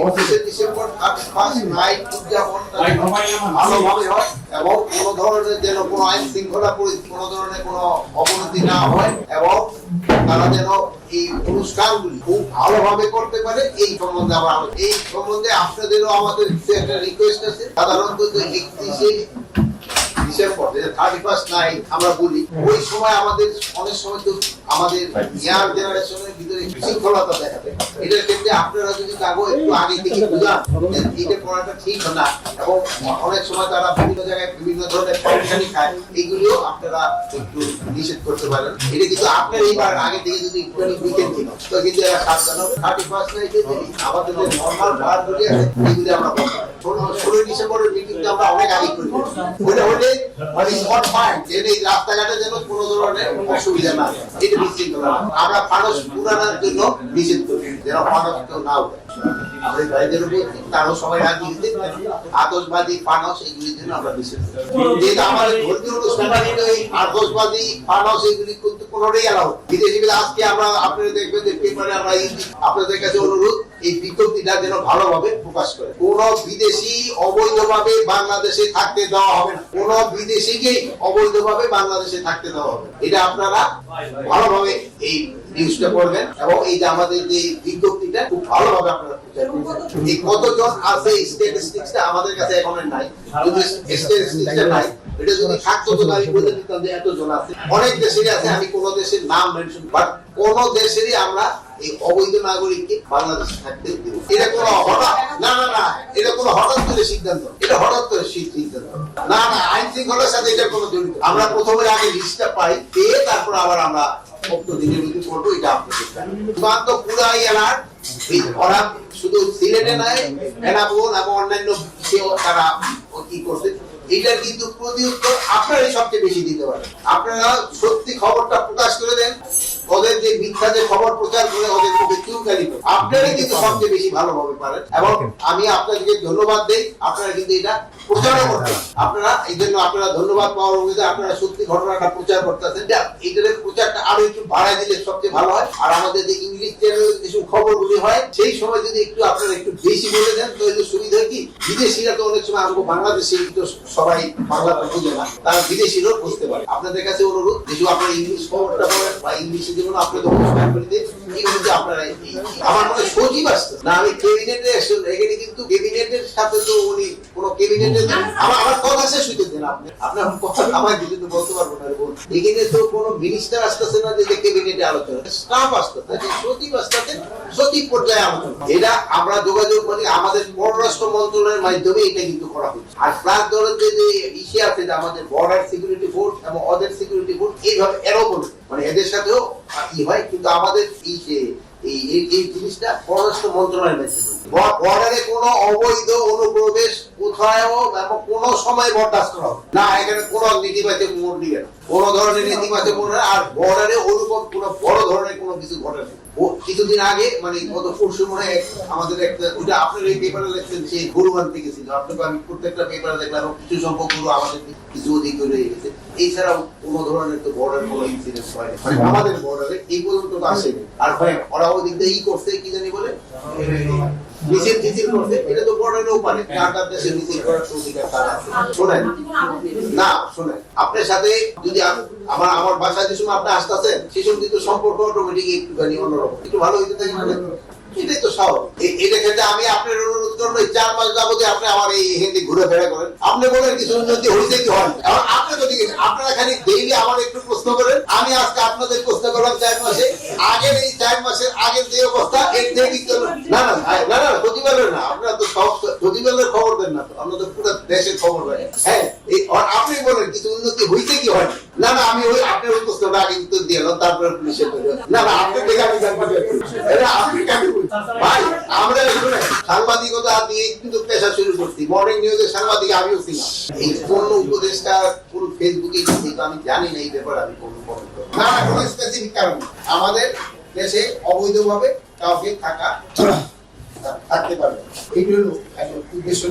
পঁচিশে December first night উদযাপন ভালোভাবে হয় এবং কোনো ধরনের যেন কোনো আইন শৃঙ্খলা কোনো ধরনের কোনো অবনতি না হয় এবং তারা যেন এই অনুষ্ঠানগুলি খুব ভালোভাবে করতে পারে এই সম্বন্ধে আমরা এই সম্বন্ধে আপনাদেরও আমাদের একটা রিকোয়েস্ট আছে। সাধারণত একত্রিশে ডিসেম্বর থার্টি ফার্স্ট নাইট আমরা বলি ওই সময় আমাদের অনেক সময় তো আমাদের ইয়ার জেনারেশনের ভিতরে বিশৃঙ্খলতা দেখা দেয়। এটার ক্ষেত্রে আপনারা যদি কাগজ একটু আগে থেকে বুঝান যে এটা করাটা ঠিক না। এবং অনেক সময় তারা বিভিন্ন জায়গায় বিভিন্ন ধরনের পরিশানি খায় এগুলিও আপনারা একটু নিষেধ করতে পারেন। এটা কিন্তু আপনার এইবার আগে থেকে যদি একটুখানি বুঝেন তো কিন্তু এরা সাবধান হবে। থার্টি ফার্স্ট আমাদের যে নর্মাল ভারগুলি আছে এগুলি আমরা ষোলোই ডিসেম্বরের মিটিংটা আমরা অনেক আগে করি ওটা হলে মানে স্পট এই রাস্তাঘাটে যেন কোনো ধরনের অসুবিধা না। এটা বিশৃঙ্খলা না। আমরা ফানস পুরানোর জন্য নিষেধ করি যেন ফানস কেউ না আমরা এগুলি কিন্তু আজকে আমরা দেখবেন যে পেপারে আমরা আপনাদের কাছে অনুরোধ বিজ্ঞপ্তিটা যেন ভালোভাবে প্রকাশ করে। কোন বিদেশি অবৈধভাবে বাংলাদেশে থাকতে দেওয়া হবে না। কোন বিদেশিকে অবৈধভাবে বাংলাদেশে থাকতে দেওয়া হবে এটা আপনারা ভালোভাবে এই নিউজটা করবেন এবং এই যে আমাদের যে বিজ্ঞপ্তিটা, খুব ভালোভাবে আপনারা এই কতজন আছে স্ট্যাটিস্টিক্সটা আমাদের কাছে এখন নাই। যদি স্ট্যাটিস্টিক্সটা নাই, এটা যদি থাকতো তো আমি দিতাম যে এতজন আছে। অনেক দেশেরই আছে, আমি কোন দেশের নাম মেনশন বাট কোন দেশেরই আমরা এই অবৈধ নাগরিককে বাংলাদেশে থাকতে এটা হঠাৎ না না না, এটা হঠাৎ করে সিদ্ধান্ত। এটা হঠাৎ করে সিদ্ধান্ত। না না, আইন শৃঙ্খলার সাথে এটা কোনো জড়িত। আমরা প্রথমে আগে লিস্টটা পাই, পেয়ে তারপর আবার আমরা ভক্ত দিনের মধ্যে করব, এটা আপনাদের সীমান্ত পুরা এলার ওরা শুধু সিলেটে নয় অন্যান্য তারা কি করছে এটার কিন্তু প্রতি উত্তর আপনারাই সবচেয়ে বেশি দিতে আপনারা সত্যি খবরটা প্রকাশ করে দেন খবর প্রচার করে ওদের মুখে করে আপনারাই কিন্তু সবচেয়ে বেশি ভালোভাবে পারেন। এবং আমি আপনাদেরকে ধন্যবাদ দেই। আপনারা কিন্তু এটা প্রচারও করতেন। আপনারা এই জন্য আপনারা ধন্যবাদ পাওয়ার অভিযোগে আপনারা সত্যি ঘটনাটা প্রচার করতেছেন। এইটার প্রচারটা আরও একটু বাড়ায় দিলে সবচেয়ে ভালো হয়। আর আমাদের যে ইংলিশ চ্যানেলের কিছু খবরগুলি হয় সেই সময় যদি একটু আপনারা একটু বেশি বলে দেন তাহলে সুবিধা হয় কি, বিদেশিরা তো অনেক সময় আমাকে বাংলাদেশে তো সবাই বাংলাটা বুঝে না তারা বিদেশিরাও বুঝতে পারে। আপনাদের কাছে অনুরোধ যেহেতু আপনারা ইংলিশ খবরটা বলেন বা ইংলিশে যেমন আপনাদের অনুষ্ঠান করে দিন এগুলো যে আপনারা আমার মনে সজীব আসছে না, আমি ক্যাবিনেটে এখানে কিন্তু ক্যাবিনেটের সাথে তো উনি কোন ক্যাবিনেটের আমার আমার কথা শেষ হইতে দেন আপনি আপনার কথা আমার যদি তো বলতে পারব না এখানে তো কোন মিনিস্টার আসতেছে না যে ক্যাবিনেটে আলোচনা স্টাফ আসতেছে সচিব আসতেছে সচিব পর্যায়ে আলোচনা এটা আমরা যোগাযোগ করি আমাদের পররাষ্ট্র মন্ত্রণালয়ের মাধ্যমে এটা কিন্তু করা হচ্ছে। আর প্লাস ধরেন যে যে ইসে আছে যে আমাদের বর্ডার সিকিউরিটি ফোর্স এবং অদের সিকিউরিটি ফোর্স এইভাবে এরও মানে এদের সাথেও ই হয় কিন্তু আমাদের এই যে এই, এই- জিনিসটা পররাষ্ট্র মন্ত্রণালয়ের মাধ্যমে বর্ডারে কোনো অবৈধ অনুপ্রবেশ এবং কোনো সময় বরদাস্ত হবে না। এখানে কোনো নীতিবাচক মোড় দিবে না। কোনো ধরনের নেতিবাচক মোড় না, আর বর্ডারে ওরকম কোনো বড় ধরনের কোনো কিছু ঘটে না। ও কিছুদিন আগে মানে গত পরশু মনে হয় আমাদের একটা ওটা আপনার এই পেপারে লিখছেন সেই গরু আনতে গেছিল আপনাকে আমি প্রত্যেকটা পেপারে দেখলাম কিছু সংখ্যক গরু আমাদের কিছু অধিক রয়ে গেছে। এছাড়াও কোনো ধরনের তো বর্ডার কোনো ইনসিডেন্ট হয় মানে আমাদের বর্ডারে এই পর্যন্ত তো আসেনি। আর হয় ওরা ওদিক দিয়ে ই করছে কি জানি বলে? মিছিল টিছিল এটা তো পারে কার কার দেশে মিছিল করার তার আছে? শোনেন। না শোনেন। আপনার সাথে যদি আম- আমার আমার বাসায় যে সময় আপনি আসতেছেন সেই সময় কিন্তু সম্পর্ক অটোমেটিক একটুখানি অন্যরকম। একটু ভালো হইতে থাকে মানে। এটাই তো স্বাভাবিক এটা ক্ষেত্রে আমি আপনার অনুরোধ আমার এই হিন্দি ঘুরে ফেরা করেন আপনি বলেন কিছু উন্নতি হয়েছে কি হয়। এখন আপনি যদি, আপনারা খালি ডেইলি আমার একটু প্রশ্ন করেন। আমি আজকে আপনাদের প্রশ্ন করলাম চার মাসে। আগের এই চার মাসের আগের যে অবস্থা এর থেকে না না না না, প্রতিবেলের না। আপনারা তো সব প্রতিবেলের খবর দেন না তো। আমরা তো পুরো দেশের খবর হ্যাঁ আপনি বলেন কিছু উন্নতি কি হয়। না না, আমি ওই আপনার ওই প্রশ্নটা আগে উত্তর দিয়ে তারপরে না না, আপনি দেখে আমি আপনি কেন বলছেন? ভাই আমরা শুনে সাংবাদিকতা দিয়ে কিন্তু পেশা শুরু করছি। মর্নিং নিউজের সাংবাদিক আমিও ছিলাম। এই কোন উপদেশটা কোন ফেসবুকে দিচ্ছি তো আমি জানি না এই ব্যাপারে আমি কোন না কোনো স্পেসিফিক কারণ আমাদের দেশে অবৈধভাবে কাউকে থাকা থাকতে পারবে একটা উদ্দেশ্য